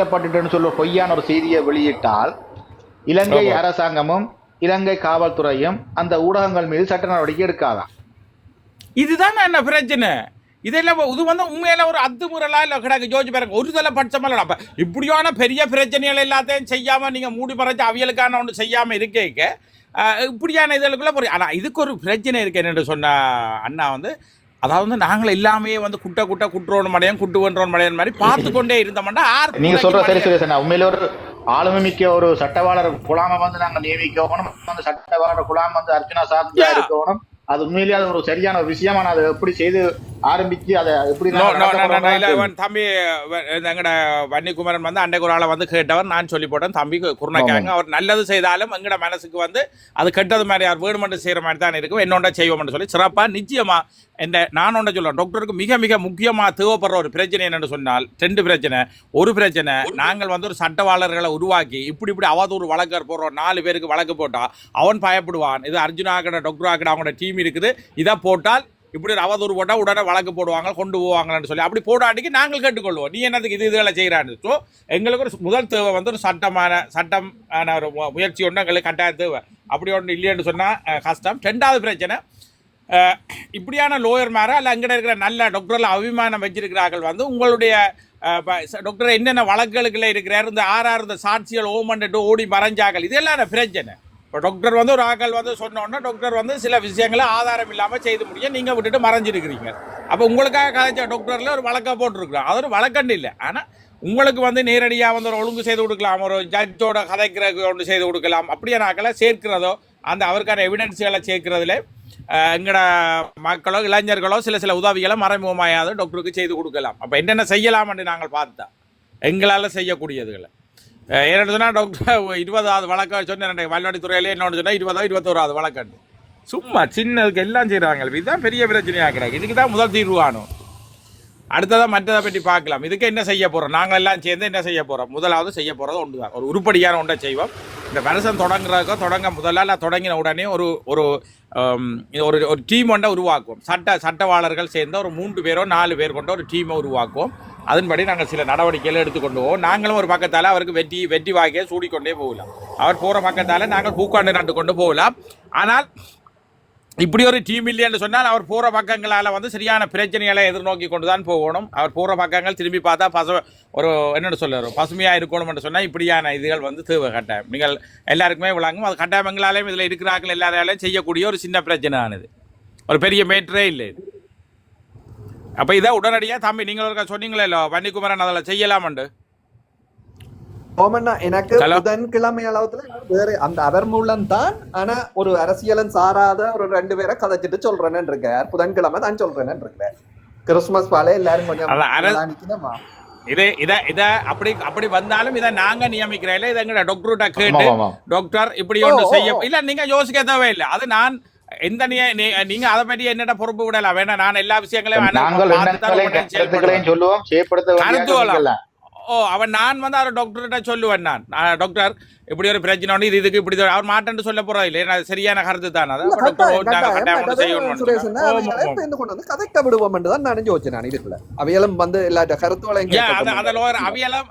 அகற்றப்பட்டுட்டுன்னு சொல்ல பொய்யான ஒரு செய்தியை வெளியிட்டால் இலங்கை. அரசாங்கமும் இலங்கை காவல்துறையும் அந்த ஊடகங்கள் மீது சட்ட நடவடிக்கை எடுக்காதான் இதுதான் என்ன பிரச்சனை? இதெல்லாம் இது வந்து உண்மையில ஒரு அத்துமுறலா இல்ல கிடக்கு. ஜோதிச்சு பாருங்க ஒரு தலை பட்சமல்ல அப்ப இப்படியான பெரிய பிரச்சனைகள் எல்லாத்தையும் செய்யாம நீங்க மூடி மறைச்சு அவியலுக்கான ஒன்று செய்யாம இருக்கேக்க. அஹ், இப்படியான இதழுக்குள்ள ஒரு ஆனா இதுக்கு ஒரு பிரச்சனை இருக்கு. என்னன்னு சொன்ன அண்ணா வந்து அதாவது வந்து நாங்கள் எல்லாமே வந்து குட்டை குட்டை குட்டுறோன் மடையன் குட்டு ஒன்றோன் மடையன் மாதிரி பார்த்து கொண்டே இருந்தோம்னா ஆர் நீங்க சொல்ற சரி சுரேசன் உண்மையில ஒரு ஆளுமை மிக்க ஒரு சட்டவாளர் குழாம வந்து நாங்க நியமிக்கணும். அந்த சட்டவாளர் குழாம் வந்து அர்ச்சனா சார்ந்தா. இருக்கணும். அது உண்மையிலேயே அது ஒரு சரியான ஒரு விஷயமா நான் அதை எப்படி செய்து ஆரம்பிச்சு அதை எப்படி தம்பி எங்கட வன்னிக்குமரன் வந்து அன்றைக்கு ஒரு ஆளை வந்து கேட்டவர் நான் சொல்லி போட்டேன். தம்பி குருணைக்காங்க அவர் நல்லது செய்தாலும் எங்கட மனசுக்கு வந்து அது கெட்டது மாதிரி அவர் வீடு மட்டும் செய்யற மாதிரி தான் இருக்கும் என்னோட செய்வோம்னு சொல்லி சிறப்பா நிச்சயமா இந்த நான் ஒன்றை சொல்லுவேன் டாக்டருக்கு மிக மிக முக்கியமா தேவைப்படுற ஒரு பிரச்சனை என்னன்னு சொன்னால் ரெண்டு பிரச்சனை. ஒரு பிரச்சனை நாங்கள் வந்து ஒரு சட்டவாளர்களை உருவாக்கி இப்படி இப்படி அவதூறு வழக்கர் போடுறோம். நாலு பேருக்கு வழக்கு போட்டா அவன் பயப்படுவான். இது அர்ஜுனா ஆக்கட டாக்டர் அவங்களோட டீம் இருக்குது. இதை போட்டால் இப்படி ஒரு அவதூறு போட்டால் உடனே வழக்கு போடுவாங்க கொண்டு போவாங்கன்னு சொல்லி. அப்படி போடாட்டிக்கு நாங்கள் கேட்டுக்கொள்வோம். நீ என்னதுக்கு இது இதுகளை செய்கிறான்னு? ஸோ எங்களுக்கு ஒரு முதல் தேவை வந்து ஒரு சட்டமான சட்டமான ஒரு முயற்சி ஒன்று எங்களுக்கு கட்டாய தேவை. அப்படி ஒன்று இல்லைன்னு சொன்னால் கஷ்டம். ரெண்டாவது பிரச்சனை இப்படியான லோயர் மேர அல்ல அங்கே இருக்கிற நல்ல டாக்டரில் அபிமானம் வச்சிருக்கிறார்கள் வந்து உங்களுடைய டாக்டர் என்னென்ன வழக்குகளுக்குள்ள இருக்கிறார் இந்த ஆறாறு இந்த சாட்சிகள் ஓமண்டு ஓடி மறைஞ்சாக்கள் இதெல்லாம் பிரச்சனை. இப்போ டாக்டர் வந்து ஒரு ஆக்கள் வந்து சொன்னோன்னா டாக்டர் வந்து சில விஷயங்களை ஆதாரம் இல்லாமல் செய்து முடியும் நீங்கள் விட்டுட்டு மறைஞ்சிருக்கிறீங்க. அப்போ உங்களுக்காக கதைச்ச டாக்டரில் ஒரு வழக்கை போட்டிருக்கிறோம் அது ஒரு வழக்கண்டு இல்லை. ஆனால் உங்களுக்கு வந்து நேரடியாக வந்து ஒரு ஒழுங்கு செய்து கொடுக்கலாம். ஒரு ஜட்ஜோட கதைக்கிற ஒன்று செய்து கொடுக்கலாம். அப்படியே நாக்களை சேர்க்கிறதோ அந்த அவருக்கான எவிடன்ஸுகளை சேர்க்கிறதுல எங்களோட மக்களோ இளைஞர்களோ சில சில உதவிகளை மறைமுகமாயாவது டாக்டருக்கு செய்து கொடுக்கலாம். அப்போ என்னென்ன செய்யலாம்னு நாங்கள் பார்த்தா எங்களால் செய்யக்கூடியதுகளை. என்னென்னு சொன்னால் டாக்டர் இருபதாவது வழக்கம் சொன்னேன். வல்வாடித்துறையிலே என்னோட சொன்னால் இருபதாவது இருபத்தோராவது வழக்கண்டு. சும்மா சின்னதுக்கு எல்லாம் செய்கிறாங்க இதுதான் பெரிய பிரச்சனையாக கிடையாது இதுக்கு தான் முதல் தீர்வானும் அடுத்ததாக மற்றதை பற்றி பார்க்கலாம். இதுக்கு என்ன செய்ய போகிறோம் நாங்கள் எல்லாம் சேர்ந்து என்ன செய்ய போகிறோம் முதலாவது செய்ய போகிறது ஒன்று தான் ஒரு உருப்படியான ஒன்றை செய்வோம். இந்த வருஷம் தொடங்குறதுக்கோ தொடங்க முதலால் தொடங்கின உடனே ஒரு ஒரு ஒரு ஒரு டீம் ஒன்றை உருவாக்குவோம். சட்ட சட்டவாளர்கள் சேர்ந்த ஒரு மூன்று பேரோ நாலு பேர் கொண்ட ஒரு டீமை உருவாக்குவோம். அதன்படி நாங்கள் சில நடவடிக்கைகளை எடுத்துக்கொண்டு போவோம் நாங்களும் ஒரு பக்கத்தால் அவருக்கு வெட்டி வெட்டி வாக்கியை சூடிக்கொண்டே போகலாம். அவர் போகிற பக்கத்தால் நாங்கள் பூக்காண்டு நட்டு கொண்டு போகலாம். ஆனால் இப்படி ஒரு டீம் இல்லைன்னு சொன்னால் அவர் போகிற பக்கங்களால் வந்து சரியான பிரச்சனைகளை எதிர்நோக்கி கொண்டு தான் போகணும். அவர் போகிற பக்கங்கள் திரும்பி பார்த்தா பசு ஒரு என்னென்னு சொல்லுறோம் பசுமையாக இருக்கணும்னு சொன்னால் இப்படியான இதுகள் வந்து தேவை கட்டாயம். நீங்கள் எல்லாருக்குமே விளங்கும். அது கட்டாயங்களாலேயும் இதில் இருக்கிறார்கள் எல்லாராலையும் செய்யக்கூடிய ஒரு சின்ன பிரச்சனை ஆனது ஒரு பெரிய மேட்டரே இல்லை இது. அப்போ இதை உடனடியாக தம்பி நீங்கள் ஒருக்கா சொன்னீங்களே இல்லை வன்னிக்குமரன் அதில் செய்யலாமண்டு ஓமண்ணா எனக்கு. புதன்கிழமை அளவுல வேற அந்த அவர் மூலம் தான் ஆனா ஒரு அரசியலன் சாராத ஒரு ரெண்டு பேரை கதைச்சிட்டு சொல்றேன்னு இருக்கார் புதன்கிழமை தான் சொல்றேன்னு இருக்கிறார் கிறிஸ்துமஸ் பாலே எல்லாரும் கொஞ்சம்? இது இதை இதை அப்படி அப்படி வந்தாலும் இதை நாங்கள் நியமிக்கிறேன் இதை எங்கட டாக்டர்கிட்ட கேட்டு. டாக்டர் இப்படி ஒன்று செய்ய. இல்ல நீங்க யோசிக்க தேவையில்லை அது நான் எந்த நீங்க அதை பற்றி என்னட்ட பொறுப்பு விடலாம்? வேணா நான் எல்லா விஷயங்களையும் சொல்லுவோம்? செய்யப்படுத்த. ஓ அவன் நான் வந்து அவர் டாக்டர்கிட்ட சொல்லுவேன் நான். நான், டாக்டர் இப்படி ஒரு பிரச்சனை ஒன்று இது இதுக்கு இப்படி அவர் மாட்டேன்னு சொல்ல போறா இல்லை சரியான கருத்து தான். அது கதைக்க விடுவோம் தான் நான் யோசிச்சேன் இதுக்குள்ள. அவையெல்லாம் வந்து எல்லா லோயர் அவையெல்லாம்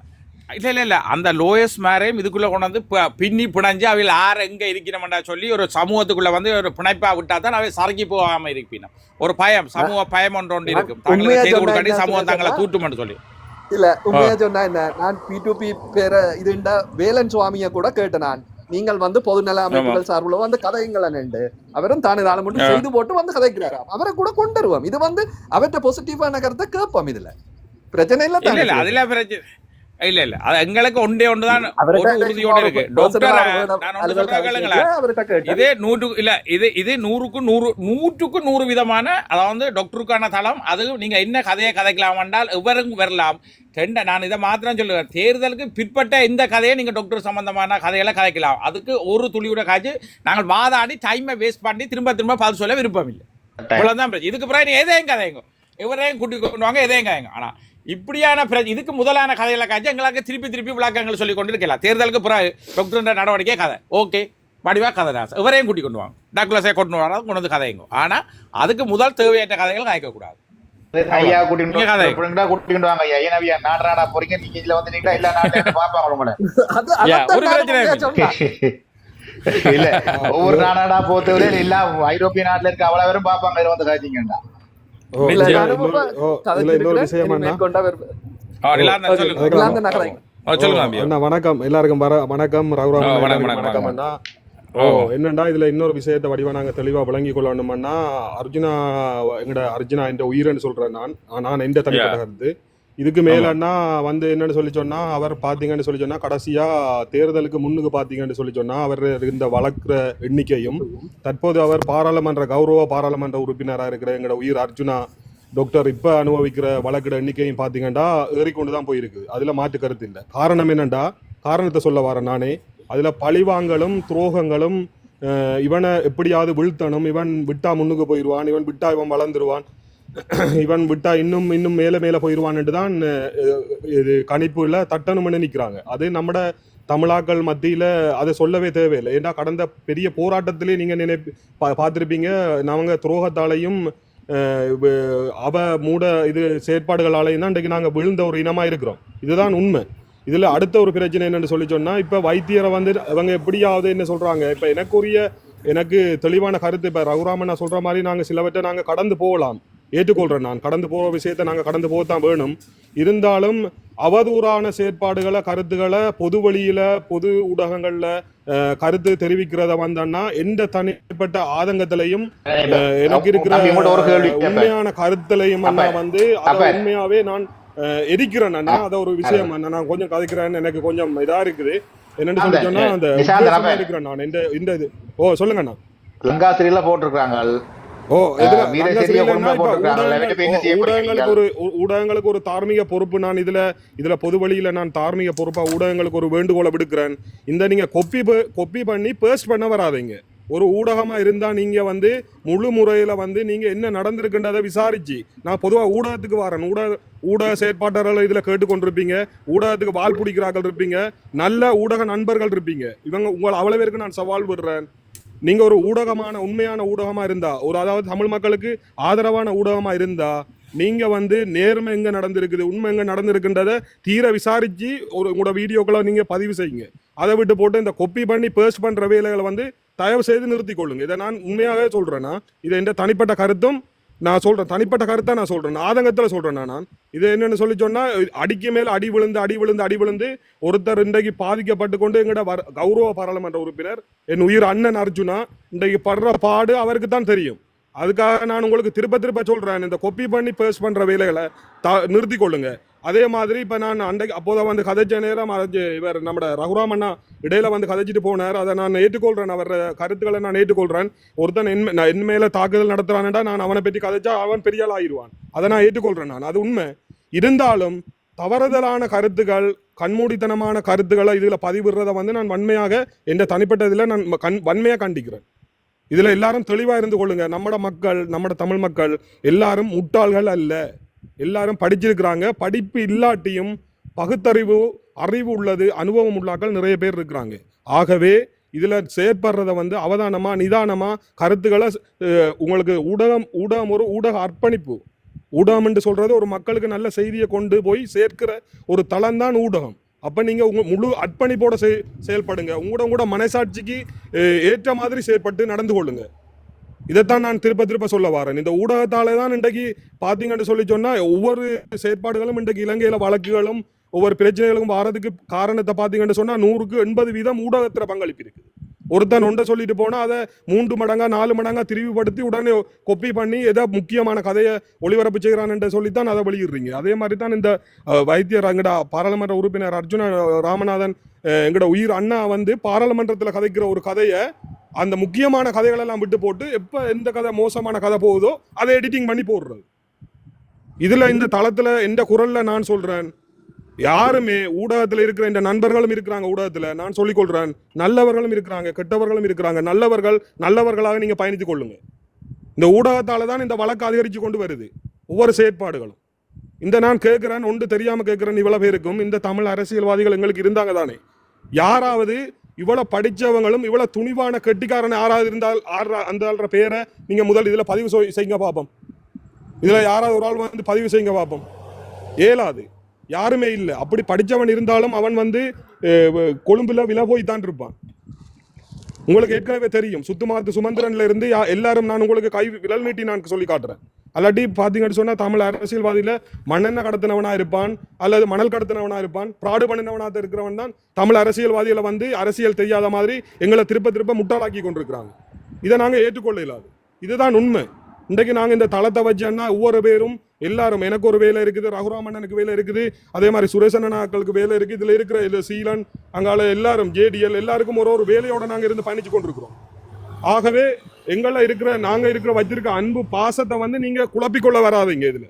இல்ல இல்ல இல்ல. அந்த லோயர்ஸ் மேரையும் இதுக்குள்ள கொண்டு வந்து ப- பின்னி பிணைஞ்சு அவையில் ஆறு எங்க இருக்கிறோம்டா சொல்லி ஒரு சமூகத்துக்குள்ள வந்து ஒரு பிணைப்பா விட்டா தான் அவை சறுக்கி போகாம இருப்பினும். ஒரு பயம் சமூக பயம் ஒன்று ஒன்று இருக்கும். தங்களுக்கு செய்து கொடுக்காட்டி சமூகம் தங்களை தூட்டுமென்னு சொல்லி. இல்ல உண்மையா சொன்னா என்ன நான் பி டு பி பேர இதுண்ட வேலன் சுவாமிய கூட கேட்டேன் நான். நீங்கள் வந்து பொதுநல அமைப்புகள் சார்பில் வந்து கதைங்களை நின்று அவரும் தானே நாளை மட்டும். செய்து போட்டு வந்து கதைக்கிறாராம். அவரை கூட கொண்டு வருவோம் இது வந்து அவர்கிட்ட பாசிட்டிவான கருத்தை கேட்போம் இதுல. பிரச்சனை இல்ல தானே. அதுல பிரச்சனை இல்ல இல்ல. அது எங்களுக்கு ஒன்றே ஒன்றுதான். ஒரு உறுதியோட இருக்கு. டாக்டர் இதே நூற்று இல்ல இது இது நூறுக்கு நூறு நூற்றுக்கு நூறு விதமான அதாவது டாக்டருக்கான தளம் அது நீங்க என்ன கதையை கதைக்கலாம் என்றால் எவரும் வரலாம். ரெண்ட நான் இதை மாத்திரம் சொல்லுவேன். தேர்தலுக்கு பிற்பட்ட இந்த கதையை நீங்க டாக்டர் சம்பந்தமான கதைகளை கதைக்கலாம். அதுக்கு ஒரு துளியோட காய்ச்சி நாங்கள் வாதாடி டைமை வேஸ்ட் பண்ணி திரும்ப திரும்ப பதில் சொல்ல விருப்பம் இல்லை இவ்வளவுதான் இதுக்கு பிறகு எதையும் கதைங்க. இவரையும் கூட்டி கொண்டு வாங்க எதையும் கதைங்க. ஆனா இப்படியான பிரச்சனை இதுக்கு முதலான கதைகளை காய்ச்சி எங்களுக்கு திருப்பி திருப்பி விளக்கங்கள் சொல்லி கொண்டு இருக்கலாம் தேர்தலுக்கு பிறகு டாக்டர் நடவடிக்கை கதை. ஓகே. வடிவா கதை ராசா இவரையும் கூட்டி கொண்டு வாங்க. டாக்டர்ஸை கொண்டு வராது கொண்டு வந்து கதைங்க ஆனா அதுக்கு முதல் தேவையற்ற கதைகள் காய்க்கக்கூடாது ஐயா. கூட்டிட்டு கூட்டிட்டு வாங்க. ஐயா ஏன்னா ஐயா நாடு நாடா போறீங்க நீங்க இதுல வந்து நீங்க எல்லா நாட்டிலும் பாப்பாங்க உங்களை இல்லை. இல்ல ஒவ்வொரு நாடா பொறுத்தவரை எல்லா ஐரோப்பிய நாட்டுல இருக்க அவ்வளவு பேரும் பாப்பாங்க இதுல வந்து காய்ச்சிங்கடா. வணக்கம். எல்லாருக்கும் வர வணக்கம் ரகுராம் வணக்கம், எல்லாருக்கும் வணக்கம், வணக்கம் அண்ணா. ஓ. என்னண்டா இதுல இன்னொரு விஷயத்தை வடிவா நாங்க தெளிவா விளங்கி கொள்ளணும்னா அர்ஜுனா எங்கட அர்ஜுனா என்ற உயிரன்னு சொல்றேன் நான். நான் எந்த தனிப்பட்ட கருத்து. இதுக்கு மேலன்னா வந்து என்னன்னு சொல்லி சொன்னா அவர் பாத்தீங்கன்னு சொல்லி சொன்னா கடைசியா தேர்தலுக்கு முன்னுக்கு பாத்தீங்கன்னு சொல்லி சொன்னா அவர் இருந்த வளர்க்குற எண்ணிக்கையும் தற்போது அவர் பாராளுமன்ற கௌரவ பாராளுமன்ற உறுப்பினராக இருக்கிற எங்கட உயிர் அர்ஜுனா டாக்டர் இப்ப அனுபவிக்கிற வழக்கிட எண்ணிக்கையும் பாத்தீங்கன்னா ஏறிக்கொண்டு தான் போயிருக்கு. அதுல மாற்று கருத்து இல்லை. காரணம் என்னண்டா காரணத்தை சொல்ல வரேன் நானே. அதுல பழிவாங்கலும் துரோகங்களும் இவனை எப்படியாவது வீழ்த்தணும் இவன் விட்டா முன்னுக்கு போயிடுவான் இவன் விட்டா இவன் வளர்ந்துருவான் இவன் விட்டா இன்னும் இன்னும் மேல மேல போயிடுவான்ட்டு தான் இது கணிப்புல தட்டணும்னு நிக்கிறாங்க. அது நம்மட தமிழாக்கள் மத்தியில் அதை சொல்லவே தேவையில்லை. ஏன்னா கடந்த பெரிய போராட்டத்திலே நீங்கள் நினை பா- பார்த்துருப்பீங்க நாங்கள் துரோகத்தாலையும் அவ மூட இது செயற்பாடுகளாலையும் தான் இன்றைக்கு நாங்கள் விழுந்த ஒரு இனமாக இருக்கிறோம். இதுதான் உண்மை. இதில் அடுத்த ஒரு பிரச்சனை என்னென்னு சொல்லி சொன்னால் இப்போ வைத்தியரை வந்து அவங்க எப்படியாவது என்ன சொல்கிறாங்க இப்போ எனக்குரிய எனக்கு தெளிவான கருத்து இப்போ ரகுராமன் நான் சொல்கிற மாதிரி நாங்கள் சிலவற்றை நாங்கள் கடந்து போகலாம். ஏற்றுக்கொள்றேன் நான். கடந்து போற விஷயத்தை நாங்க கடந்து போகத்தான் வேணும். இருந்தாலும் அவதூறான செயற்பாடுகளை கருத்துக்களை பொது வழியில பொது ஊடகங்கள்ல கருத்து தெரிவிக்கிறத வந்தோன்னா எந்த தனிப்பட்ட ஆதங்கத்திலையும் எனக்கு இருக்கிற. உண்மையான கருத்துலையும் வந்து அதை உண்மையாவே நான் எரிக்கிறேன் அண்ணா. அதை ஒரு விஷயம் நான் கொஞ்சம் கதைக்கிறேன்னு எனக்கு கொஞ்சம் இதா இருக்குது. என்னன்னு சொல்லி சொன்னா அந்த. இருக்கிறேன் நான். இந்த இந்த இது. ஓ சொல்லுங்க அண்ணா லங்காசிரியில போட்டிருக்காங்க ஊடகங்களுக்கு ஒரு ஊடகங்களுக்கு ஒரு தார்மீக பொறுப்பு நான் இதுல இதுல பொது வழியில நான் தார்மீக பொறுப்பா ஊடகங்களுக்கு ஒரு வேண்டுகோளை விடுக்கிறேன். இந்த நீங்க கொப்பி கொப்பி பண்ணி பேஸ்ட் பண்ண வராதீங்க. ஒரு ஊடகமா இருந்தா நீங்க வந்து முழு முறையில வந்து நீங்க என்ன நடந்திருக்குன்றதை விசாரிச்சு. நான் பொதுவா ஊடகத்துக்கு வரேன். ஊடக ஊடக செயற்பாட்டாளர்கள் இதுல கேட்டுக்கொண்டிருப்பீங்க. ஊடகத்துக்கு வால் பிடிக்கிறார்கள் இருப்பீங்க. நல்ல ஊடக நண்பர்கள் இருப்பீங்க. இவங்க உங்களை அவ்வளவு பேருக்கு நான் சவால் விடுறேன். நீங்க ஒரு ஊடகமான உண்மையான ஊடகமா இருந்தா ஒரு அதாவது தமிழ் மக்களுக்கு ஆதரவான ஊடகமா இருந்தா நீங்க வந்து நேர்மை எங்க நடந்திருக்குது உண்மை எங்க நடந்திருக்குன்றத தீர விசாரிச்சு ஒரு உங்களோட வீடியோக்களை நீங்க பதிவு செய்யுங்க. அதை விட்டு போட்டு இந்த கொப்பி பண்ணி பேஸ்ட் பண்ற வேலைகளை வந்து தயவு செய்து நிறுத்திக் கொள்ளுங்க இதை நான் உண்மையாகவே சொல்றேன்னா இதை எந்த தனிப்பட்ட கருத்தும் நான் சொல்கிறேன் தனிப்பட்ட கருத்தை நான் சொல்கிறேன் ஆதங்கத்தில் சொல்கிறேன் நான். இது என்னென்னு சொல்லி சொன்னால் அடிக்கு மேல் அடி விழுந்து அடி விழுந்து அடி விழுந்து ஒருத்தர் இன்றைக்கு பாதிக்கப்பட்டு கொண்டு எங்கட வர கௌரவ பாராளுமன்ற உறுப்பினர் என் உயிர் அண்ணன் அர்ஜுனா இன்றைக்கு படுற பாடு அவருக்கு தான் தெரியும். அதுக்காக நான் உங்களுக்கு திருப்ப திருப்ப சொல்கிறேன் இந்த கொப்பி பண்ணி பேஸ் பண்ணுற வேலைகளை த நிறுத்தி கொள்ளுங்கள் அதே மாதிரி இப்போ நான் அன்றைக்கு அப்போதான் வந்து கதைச்ச நேரம் அது இவர் நம்ம ரகுராம் அண்ணா இடையில வந்து கதைச்சிட்டு போனார். அதை நான் ஏற்றுக்கொள்கிறேன் அவர் கருத்துக்களை நான் ஏற்றுக்கொள்கிறேன் ஒருத்தன் என் நான் என் தாக்குதல் நடத்துறான்டா நான் அவனை பற்றி கதைச்சா அவன் பெரியால் ஆயிடுவான். அதை நான் ஏற்றுக்கொள்கிறேன் நான். அது உண்மை. இருந்தாலும் தவறுதலான கருத்துக்கள் கண்மூடித்தனமான கருத்துக்களை இதில் பதிவிடுறத வந்து நான் வன்மையாக என்ற தனிப்பட்ட இதில் நான் கண் வன்மையாக கண்டிக்கிறேன். இதில் எல்லாரும் தெளிவாக இருந்து கொள்ளுங்க. நம்மட மக்கள் நம்மட தமிழ் மக்கள் எல்லாரும் முட்டாள்கள் அல்ல. எல்லாரும் படிச்சிருக்கிறாங்க. படிப்பு இல்லாட்டியும் பகுத்தறிவு அறிவு உள்ளது அனுபவம் உள்ளாக்கள் நிறைய பேர் இருக்கிறாங்க. ஆகவே இதில் செயற்படுறத வந்து அவதானமாக நிதானமாக கருத்துக்களை உங்களுக்கு ஊடகம் ஊடகம் ஒரு ஊடக அர்ப்பணிப்பு. ஊடகம் என்று சொல்கிறது ஒரு மக்களுக்கு நல்ல செய்தியை கொண்டு போய் சேர்க்கிற ஒரு தளம்தான் ஊடகம். அப்போ நீங்கள் உங்கள் முழு அர்ப்பணிப்போடு செய்- செயல்படுங்க. உங்களோட உங்களோட மனசாட்சிக்கு ஏற்ற மாதிரி செயற்பட்டு நடந்து கொள்ளுங்கள் இதைத்தான் நான் திருப்ப திருப்ப சொல்ல வரேன் இந்த ஊடகத்தாலே தான் இன்றைக்கு பார்த்தீங்கன்னு சொல்லி சொன்னால் ஒவ்வொரு செயற்பாடுகளும் இன்றைக்கு இலங்கையில் வழக்குகளும் ஒவ்வொரு பிரச்சனைகளுக்கும் வாரதுக்கு காரணத்தை பார்த்தீங்கன்னு சொன்னால் நூறுக்கு எண்பது வீதம் ஊடகத்தில் பங்களிப்பு இருக்குது ஒருத்தன் ஒன்றை சொல்லிட்டு போனால் அதை மூன்று மடங்கா நாலு மடங்கா திரிவுபடுத்தி உடனே கொப்பி பண்ணி ஏதோ முக்கியமான கதையை ஒளிபரப்பு செய்கிறான் சொல்லித்தான் அதை வெளியிடுறீங்க. அதே மாதிரி தான் இந்த வைத்தியர் எங்கடா பாராளுமன்ற உறுப்பினர் அர்ஜுன ராமநாதன் எங்கட உயிர் அண்ணா வந்து பாராளுமன்றத்தில் கதைக்கிற ஒரு கதையை அந்த முக்கியமான கதைகளெல்லாம் விட்டு போட்டு எப்போ எந்த கதை மோசமான கதை போகுதோ அதை எடிட்டிங் பண்ணி போடுறது. இதில் இந்த தளத்தில் எந்த குரலில் நான் சொல்கிறேன் யாருமே ஊடகத்தில் இருக்கிற இந்த நண்பர்களும் இருக்கிறாங்க ஊடகத்தில். நான் சொல்லிக்கொள்கிறேன் நல்லவர்களும் இருக்கிறாங்க கெட்டவர்களும் இருக்கிறாங்க. நல்லவர்கள் நல்லவர்களாக நீங்கள் பயணித்துக் கொள்ளுங்க. இந்த ஊடகத்தால் தான் இந்த வழக்கு அதிகரித்து கொண்டு வருது. ஒவ்வொரு செயற்பாடுகளும். இந்த நான் கேட்குறேன் ஒன்று தெரியாமல் கேட்குறேன் இவ்வளவு பேருக்கும். இந்த தமிழ் அரசியல்வாதிகள் எங்களுக்கு இருந்தாங்க தானே. யாராவது இவ்வளோ படித்தவங்களும் இவ்வளோ துணிவான கெட்டிக்காரன் யாராவது இருந்தால் ஆடுற அந்த பேரை நீங்கள் முதல் இதில் பதிவு செய்- செய்யுங்க பார்ப்போம் இதில் யாராவது ஒரு ஆள் வந்து பதிவு செய்யுங்க பார்ப்போம் ஏலாது. யாருமே இல்லை. அப்படி படித்தவன் இருந்தாலும் அவன் வந்து கொழும்பில் வில விலை போய் தான் இருப்பான். உங்களுக்கு ஏற்கனவே தெரியும். சுத்துமாத்து சுமந்திரன்ல இருந்து யா- எல்லாரும் நான் உங்களுக்கு கை விரல் நீட்டி நான் சொல்லி காட்டுறேன். அல்லாட்டி பாத்தீங்கன்னு சொன்னா தமிழ் அரசியல்வாதியில மண்ணெண்ணெய் கடத்தினவனா இருப்பான் அல்லது மணல் கடத்தினவனா இருப்பான் பிராடு பண்ணினவனா இருக்கிறவன் தான் தமிழ் அரசியல்வாதிகளை வந்து அரசியல் தெரியாத மாதிரி எங்களை திருப்ப திருப்ப முட்டாளாக்கி கொண்டிருக்கிறாங்க. இதை நாங்க ஏற்றுக்கொள்ள இல்லாது இதுதான் உண்மை. இன்றைக்கு நாங்கள் இந்த தளத்தை வச்சோன்னா ஒவ்வொரு பேரும் எல்லாரும் எனக்கு ஒரு வேலை இருக்குது ரகுராமண்ணனுக்கு வேலை இருக்குது அதே மாதிரி சுரேஷ் அண்ணன் ஆக்களுக்கு வேலை இருக்குது இதில் இருக்கிற இதில் சீலன் அங்கால எல்லாரும் ஜேடிஎல் எல்லாருக்கும் ஒரு ஒரு வேலையோட நாங்கள் இருந்து பயணிச்சு கொண்டிருக்கிறோம். ஆகவே எங்களை இருக்கிற நாங்கள் இருக்கிற வச்சிருக்க அன்பு பாசத்தை வந்து நீங்கள் குழப்பிக்கொள்ள வராதீங்க இதில்.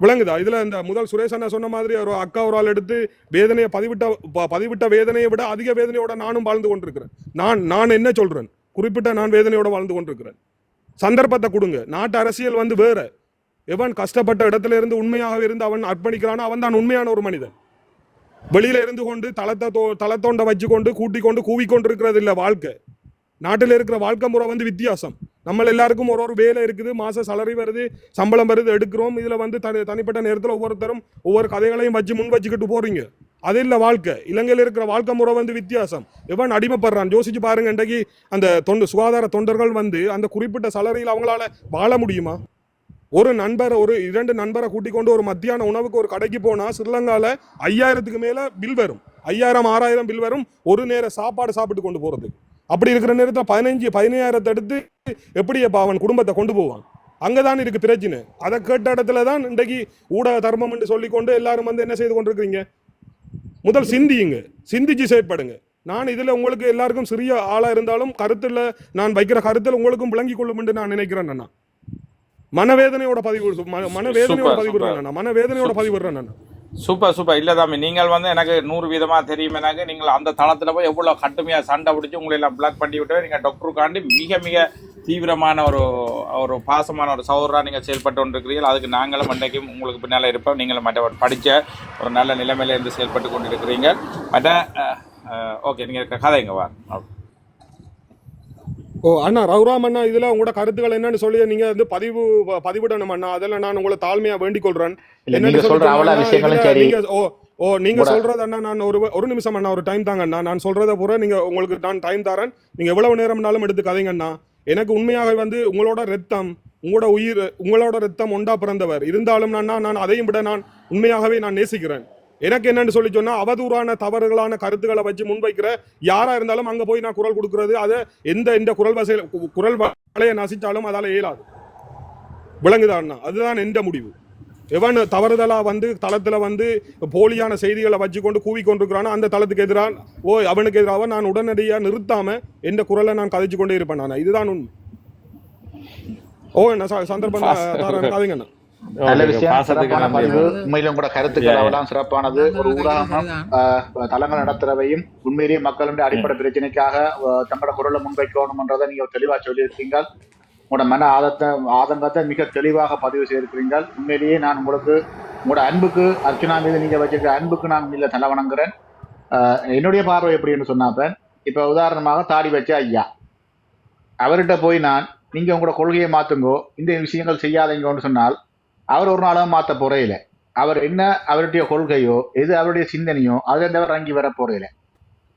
விளங்குதா? இதில் இந்த முதல் சுரேஷ் அண்ணா சொன்ன மாதிரி ஒரு அக்கா ஒரு ஆள் எடுத்து வேதனையை பதிவிட்ட ப- பதிவிட்ட வேதனையை விட அதிக வேதனையோட நானும் வாழ்ந்து கொண்டிருக்கிறேன். நான் நான் என்ன சொல்கிறேன் குறிப்பிட்ட நான் வேதனையோட வாழ்ந்து கொண்டிருக்கிறேன். சந்தர்ப்பத்தை கொடுங்க. நாட்டு அரசியல் வந்து வேறு. எவன் கஷ்டப்பட்ட இடத்துல இருந்து உண்மையாக இருந்து அவன் அர்ப்பணிக்கிறானோ அவன் தான் உண்மையான ஒரு மனிதன். வெளியில இருந்து கொண்டு தளத்தை தோ தளத்தொண்ட வச்சு கொண்டு கூட்டி கொண்டு கூவி கொண்டிருக்கிறது வாழ்க்கை. நாட்டில் இருக்கிற வாழ்க்கை முறை வந்து வித்தியாசம். நம்ம எல்லாருக்கும் ஒரு ஒரு வேலை இருக்குது மாத சலரி வருது சம்பளம் வருது எடுக்கிறோம். இதில் வந்து தனி தனிப்பட்ட நேரத்தில் ஒவ்வொருத்தரும் ஒவ்வொரு கதைகளையும் வச்சு முன் வச்சுக்கிட்டு போறீங்க. அது இல்லை வாழ்க்கை. இலங்கையில் இருக்கிற வாழ்க்கை முறை வந்து வித்தியாசம். எவன் அடிமைப்படுறான்? யோசிச்சு பாருங்க இன்றைக்கு அந்த தொண்டு சுகாதார தொண்டர்கள் வந்து அந்த குறிப்பிட்ட சலரியில் அவங்களால வாழ முடியுமா? ஒரு நண்பரை ஒரு இரண்டு நண்பரை கூட்டிக் கொண்டு ஒரு மத்தியான உணவுக்கு ஒரு கடைக்கு போனால் ஸ்ரீலங்காவில் ஐயாயிரத்துக்கு மேலே பில் வரும். ஐயாயிரம் ஆறாயிரம் பில் வரும். ஒரு நேர சாப்பாடு சாப்பிட்டு கொண்டு போகிறது அப்படி இருக்கிற நேரத்தில் பதினஞ்சு பதினையாயிரத்தை எடுத்து எப்படி அப்ப அவன் குடும்பத்தை கொண்டு போவான்? அங்கதான் இருக்குது பிரச்சனை. அதை கேட்ட இடத்துல தான் இன்றைக்கு ஊடக தர்மம் என்று சொல்லிக்கொண்டு எல்லாரும் வந்து என்ன செய்து கொண்டிருக்கிறீங்க? முதல் சிந்தியுங்க. சிந்திச்சு செயற்படுங்க. நான் இதில் உங்களுக்கு எல்லாருக்கும் சிறிய ஆளாக இருந்தாலும் கருத்தில் நான் வைக்கிற கருத்தில் உங்களுக்கும் விளங்கி கொள்ளும் என்று நான் நினைக்கிறேன் அண்ணா. மனவேதனையோட பதிவு மன- மனவேதனையோட. அண்ணா மனவேதனையோட பதிவிடுறேன் அண்ணா சூப்பர் சூப்பர். இல்ல தம்பி நீங்கள் வந்து எனக்கு நூறு வீதமா தெரியும். எனக்கு நீங்கள் அந்த தளத்துல போய் எவ்வளவு கட்டுமையா சண்டை பிடிச்சு உங்களை எல்லாம் பிளாக் பண்ணி விட்டு நீங்க டாக்டருக்காண்டி மிக மிக தீவிரமான ஒரு ஒரு பாசமான ஒரு சகோதரா நீங்க செயல்பட்டு கொண்டிருக்கிறீர்கள். அதுக்கு நாங்களும் அன்றைக்கும் உங்களுக்கு பின்னால இருப்போம். நீங்களும் மற்ற படிச்ச ஒரு நல்ல நிலைமையில இருந்து செயல்பட்டு கொண்டிருக்கிறீங்க மற்ற ஓகே நீங்க கதைங்க வா? ஓ அண்ணா ரகுராம் அண்ணா இதுல உங்களோட கருத்துக்கள் என்னன்னு சொல்லி நீங்க வந்து பதிவு பதிவிடணும் அண்ணா. அதெல்லாம் நான் உங்களை தாழ்மையா வேண்டிக் கொள்றேன் என்னன்னு ஓ ஓ நீங்க சொல்றது அண்ணா நான் ஒரு ஒரு நிமிஷம் அண்ணா ஒரு டைம் தாங்க அண்ணா. நான் சொல்றத பூரா நீங்க உங்களுக்கு நான் டைம் தரேன். நீங்க எவ்வளவு நேரம்னாலும் எடுத்து கதைங்க அண்ணா. எனக்கு உண்மையாக வந்து உங்களோட ரத்தம் உங்களோட உயிர் உங்களோட ரத்தம் ஒண்டா பிறந்தவர். இருந்தாலும் நான் நான் அதையும் விட நான் உண்மையாகவே நான் நேசிக்கிறேன். எனக்கு என்னன்னு சொல்லி சொன்னா அவதூறான தவறுகளான கருத்துக்களை வச்சு முன்வைக்கிற யாரா இருந்தாலும் அங்க போய் நான் குரல் கொடுக்கறது அதை எந்த எந்த குரல் வசையில் குரல் வலையை நசிச்சாலும் அதால இயலாது. விளங்குதான்னா அண்ணா? அதுதான் எந்த முடிவு? எவன் தவறுதலா வந்து தளத்துல வந்து போலியான செய்திகளை வச்சு கொண்டு கூவி கொண்டிருக்கிறானோ அந்த தளத்துக்கு எதிராக ஓ அவனுக்கு எதிராக நான் உடனடியா நிறுத்தாம எந்த குரலை நான் கதைச்சு கொண்டே இருப்பேன் நான் இதுதான் உண்மை. ஓ என்ன ச- சந்தர்ப்பம் தாரேன் நல்ல விஷயம் உண்மையிலும் உங்களோட கருத்துக்கள் சிறப்பானது. ஒரு ஊடகம் தளங்கள் நடத்துறவையும் உண்மையிலேயே மக்களுடைய அடிப்படை பிரச்சனைக்காக தங்களோட குரலை முன்வைக்கணும்ன்றதை நீங்க தெளிவா சொல்லியிருக்கீங்க உங்களோட மன ஆதத்தை ஆதங்கத்தை மிக தெளிவாக பதிவு செய்திருக்கிறீங்க உண்மையிலேயே நான் உங்களுக்கு உங்களோட அன்புக்கு அர்ச்சனா மீது நீங்க வச்சிருக்க அன்புக்கு நான் உண்மையில தலை வணங்குறேன். ஆஹ், என்னுடைய பார்வை எப்படின்னு சொன்னாப்ப இப்ப உதாரணமாக தாடி வச்ச ஐயா. அவர்கிட்ட போய் நான் நீங்க உங்களோட கொள்கையை மாத்துங்கோ இந்த விஷயங்கள் செய்யாதீங்கன்னு சொன்னால் அவர் ஒரு நாளாக மாற்ற போறையில அவர் என்ன அவருடைய கொள்கையோ எது அவருடைய சிந்தனையோ அதில் அவர் அங்கி வர போறையில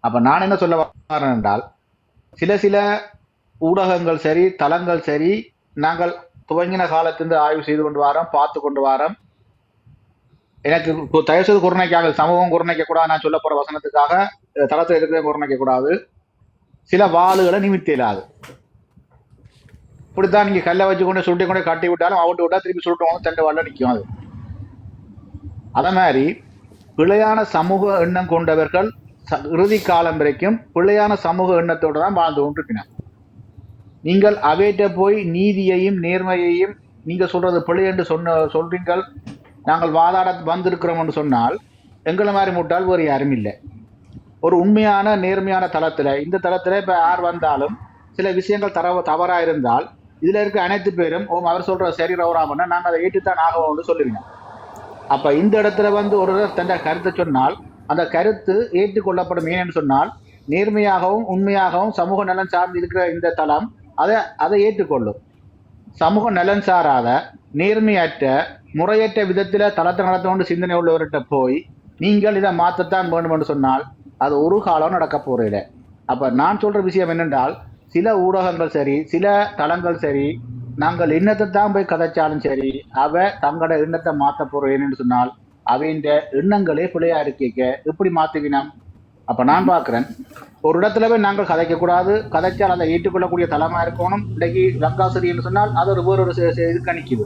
அப்ப நான் என்ன சொல்ல வரேன் என்றால் சில சில ஊடகங்கள் சரி தளங்கள் சரி நாங்கள் துவங்கின காலத்திலிருந்து ஆய்வு செய்து கொண்டு வாரோம் பார்த்து கொண்டு வாரோம். எனக்கு கு- தயவு செய்து குறைக்க சமூகம் குரணைக்க கூடாது நான் சொல்ல போற வசனத்துக்காக அஹ், தளத்தில் இருக்கிற குறைக்க கூடாது சில வாளுகளை நிமித்த இல்லாது இப்படித்தான் நீங்க கல்லை வச்சு கொண்டு சுருட்டி கொண்டு கட்டி விட்டாலும் அவுட்டு விட்டா திருப்பி சுருட்டுவாங்க தண்டு வாழ நிற்கும் அது. அதே மாதிரி பிழையான சமூக எண்ணம் கொண்டவர்கள் ச- இறுதி காலம் வரைக்கும் பிழையான சமூக எண்ணத்தோடு தான் வாழ்ந்து கொண்டிருக்கிறார். நீங்கள் அவைகிட்ட போய் நீதியையும் நேர்மையையும் நீங்கள் சொல்றது பிழை என்று சொன்ன சொல்றீங்கள் நாங்கள் வாதாட வந்திருக்கிறோம்னு சொன்னால் எங்களை மாதிரி முட்டால் வேறு யாரும் இல்லை. ஒரு உண்மையான நேர்மையான தளத்தில் இந்த தளத்தில் இப்போ யார் வந்தாலும் சில விஷயங்கள் தர தவறாக இருந்தால் இதுல இருக்க அனைத்து பேரும் ஓம் அவர் சொல்ற சரி ரவுராமன்னா நாங்கள் அதை ஏற்றுத்தான் ஆகவோம்னு சொல்லுவீங்க. அப்ப இந்த இடத்துல வந்து ஒருவர் தன் கருத்தை சொன்னால் அந்த கருத்து ஏற்றுக்கொள்ளப்படும். ஏன்னு சொன்னால் நேர்மையாகவும் உண்மையாகவும் சமூக நலன் சார்ந்து இருக்கிற இந்த தளம் அதை அதை ஏற்றுக்கொள்ளும். சமூக நலன் சாராத நேர்மையற்ற முறையற்ற விதத்தில் தளத்தை நடத்தணும்னு சிந்தனை உள்ளவர்கிட்ட போய் நீங்கள் இதை மாற்றத்தான் வேண்டும் என்று சொன்னால் அது ஒரு காலம் நடக்க போறதில்லை. அப்போ நான் சொல்கிற விஷயம் என்னென்றால் சில ஊடகங்கள் சரி சில தளங்கள் சரி நாங்கள் எண்ணத்தை தான் போய் கதைச்சாலும் சரி அவ தங்களோட எண்ணத்தை மாற்ற போறேன்னு சொன்னால் அவையின் எண்ணங்களே பிள்ளையா இருக்கீங்க எப்படி மாத்துவினம் அப்ப நான் பாக்குறேன் ஒரு இடத்துல போய் நாங்கள் கதைக்க கூடாது கதைச்சால் அதை ஏற்றுக்கொள்ளக்கூடிய தளமா இருக்கணும். இன்னைக்கு லங்காசிரியன்னு சொன்னால் அது ஒரு வேறொரு செ- செ- இது கணிக்குது.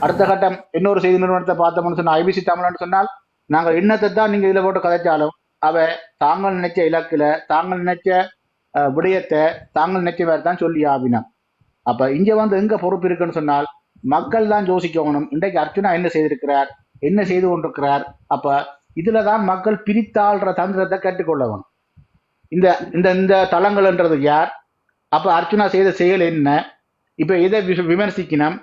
அடுத்த கட்டம் இன்னொரு செய்தி நிறுவனத்தை பார்த்தோம்னு சொன்னால் ஐபிசி தமிழ்னு சொன்னால் நாங்கள் எண்ணத்தை தான் நீங்க இதுல போட்டு கதைச்சாலும் அவ தாங்கள் நினைச்ச இலக்குல தாங்கள் நினைச்ச விடயத்தை தாங்கள் நினைச்ச வேறு தான் சொல்லி ஆவினான் அப்ப இங்க வந்து எங்க பொறுப்பு இருக்குன்னு சொன்னால் மக்கள் தான் யோசிக்கணும். இன்றைக்கு அர்ச்சுனா என்ன செய்திருக்கிறார்? என்ன செய்து கொண்டிருக்கிறார்? அப்ப இதுலதான் மக்கள் பிரித்தாள்ற தந்திரத்தை கற்றுக்கொள்ளணும். இந்த இந்த இந்த தளங்கள்ன்றது யார்? அப்ப அர்ச்சுனா செய்த செயல் என்ன? இப்ப இதை வி- விமர்சிக்கணும்?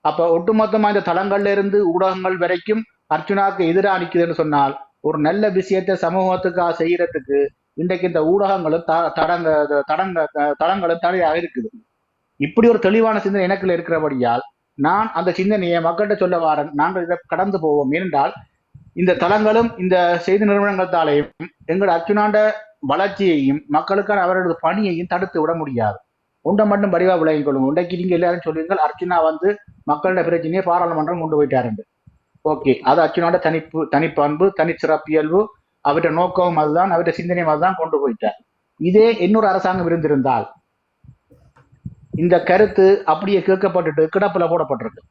அப்ப ஒட்டுமொத்தமா இந்த தளங்கள்ல இருந்து ஊடகங்கள் வரைக்கும் அர்ச்சுனாவுக்கு எதிராக நிற்குதுன்னு சொன்னால் ஒரு நல்ல விஷயத்தை சமூகத்துக்காக செய்யறதுக்கு இன்றைக்கு இந்த ஊடகங்களும் த- தடங்க தடங்க தளங்களும் தடையாக இருக்குது. இப்படி ஒரு தெளிவான சிந்தனை எனக்குள்ள இருக்கிறபடியால் நான் அந்த சிந்தனையை மக்கள்கிட்ட சொல்ல வாரன் நாங்கள் இதை கடந்து போவோம். ஏனென்றால் இந்த தளங்களும் இந்த செய்தி நிறுவனங்களாலேயும் எங்கள் அர்ச்சுனாண்ட வளர்ச்சியையும் மக்களுக்கான அவரது பணியையும் தடுத்து விட முடியாது. உண்டை மட்டும் வடிவா விளங்கிக் கொள்ளுங்க உண்டைக்கு நீங்க எல்லாரும் சொல்லுங்கள் அர்ச்சுனா வந்து மக்களோட பிரச்சனையை பாராளுமன்றம் கொண்டு போயிட்டாருண்டு ஓகே. அது அர்ச்சனோட தனிப்பு தனிப்பண்பு தனி சிறப்பியல்பு அவருடைய நோக்கம் அதுதான் அவருடைய சிந்தனையும் அதுதான் கொண்டு போயிட்டார். இதே இன்னொரு அரசாங்கம் இருந்திருந்தால் இந்த கருத்து அப்படியே கேட்கப்பட்டுட்டு கிடப்புல போடப்பட்டிருக்கு.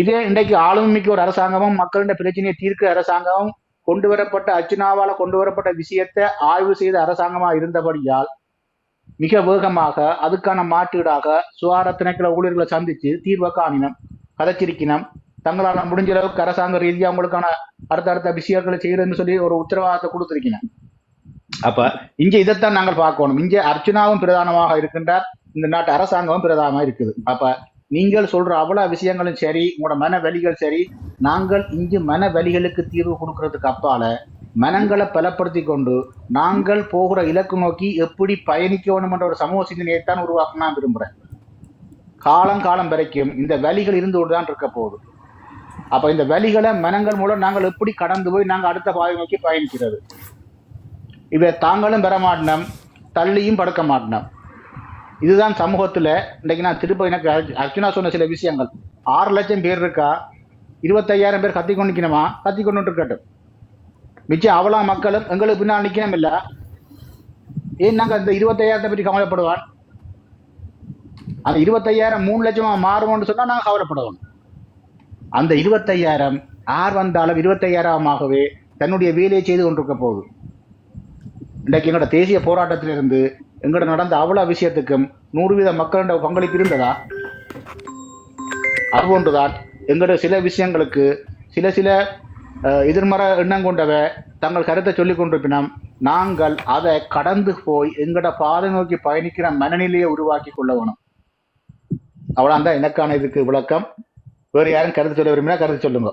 இதே இன்றைக்கு ஆளுமிக்க ஒரு அரசாங்கமும் மக்களின் பிரச்சனையை தீர்க்க அரசாங்கமும் கொண்டு வரப்பட்ட அர்ச்சனாவால கொண்டு வரப்பட்ட விஷயத்தை ஆய்வு செய்த அரசாங்கமா இருந்தபடியால் மிக வேகமாக அதுக்கான மாற்றீடாக சுகாதார திணைக்கள ஊழியர்களை சந்திச்சு தீர்வை காணினம் கதச்சிருக்கினம். தங்களால் முடிஞ்ச அளவுக்கு அரசாங்க அவங்களுக்கான அடுத்த அடுத்தடுத்த விஷயங்களை செய்யறதுன்னு சொல்லி ஒரு உத்தரவாதத்தை கொடுத்துருக்கீங்க. அப்ப இங்க இதைத்தான் நாங்கள் பார்க்கணும். இங்கே அர்ச்சனாவும் பிரதானமாக இருக்கின்றார். இந்த நாட்டு அரசாங்கமும் பிரதானமாக இருக்குது. அப்ப நீங்கள் சொல்ற அவ்வளவு விஷயங்களும் சரி உங்களோட மன வலிகள் சரி நாங்கள் இங்கு மன வலிகளுக்கு தீர்வு கொடுக்கறதுக்கு அப்பால மனங்களை பலப்படுத்தி கொண்டு நாங்கள் போகிற இலக்கு நோக்கி எப்படி பயணிக்கணும் என்ற ஒரு சமூக சிந்தனையை தான் உருவாக்க நான் விரும்புறேன். காலம் காலம் வரைக்கும் இந்த வலிகள் இருந்து தான் இருக்க போகுது. அப்ப இந்த வலிகளை மனங்கள் மூலம் நாங்கள் எப்படி கடந்து போய் நாங்கள் அடுத்த பாதை நோக்கி பயணிக்கிறது? இவை தாங்களும் பெற மாட்டினோம் தள்ளியும் படுக்க மாட்டினோம் இதுதான் சமூகத்தில் இன்றைக்கி நான் திருப்ப எனக்கு அர்ஜு- சொன்ன சில விஷயங்கள். ஆறு லட்சம் பேர் இருக்கா? இருபத்தையாயிரம் பேர் கத்தி கொண்டு நிக்கணுமா கத்தி கொண்டு இருக்கட்டும். மிச்சம் அவ்வளோ மக்களும் எங்களுக்கு பின்னால் நிற்கணும் ஏன் நாங்கள் இந்த இருபத்தையாயிரத்தை பற்றி கவலைப்படுவான் அந்த இருபத்தையாயிரம் மூணு லட்சமாக மாறுவோம்னு சொன்னால் நாங்கள் கவலைப்படுவோம். அந்த இருபத்தையாயிரம் ஆர் வந்தாலும் இருபத்தையாயிரமாகவே தன்னுடைய வேலையை செய்து கொண்டிருக்க போகுது. இன்றைக்கு எங்களோட தேசிய போராட்டத்திலிருந்து எங்களோட நடந்த அவ்வளவு விஷயத்துக்கும் நூறு வீத மக்களோட பங்களிப்பு இருந்ததா? அதுபோன்றுதான் எங்களோட சில விஷயங்களுக்கு சில சில எதிர்மற எதிர்மறை எண்ணம் கொண்டவ தங்கள் கருத்தை சொல்லிக் கொண்டிருப்பினோம் நாங்கள் அதை கடந்து போய் எங்களோட பாதை நோக்கி பயணிக்கிற மனநிலையை உருவாக்கி கொள்ள வேணும். அவ்வளவுதான் எனக்கான இதுக்கு விளக்கம். வேறு யாரும் கருத்து சொல்ல விரும்பினா கருத்து சொல்லுங்க.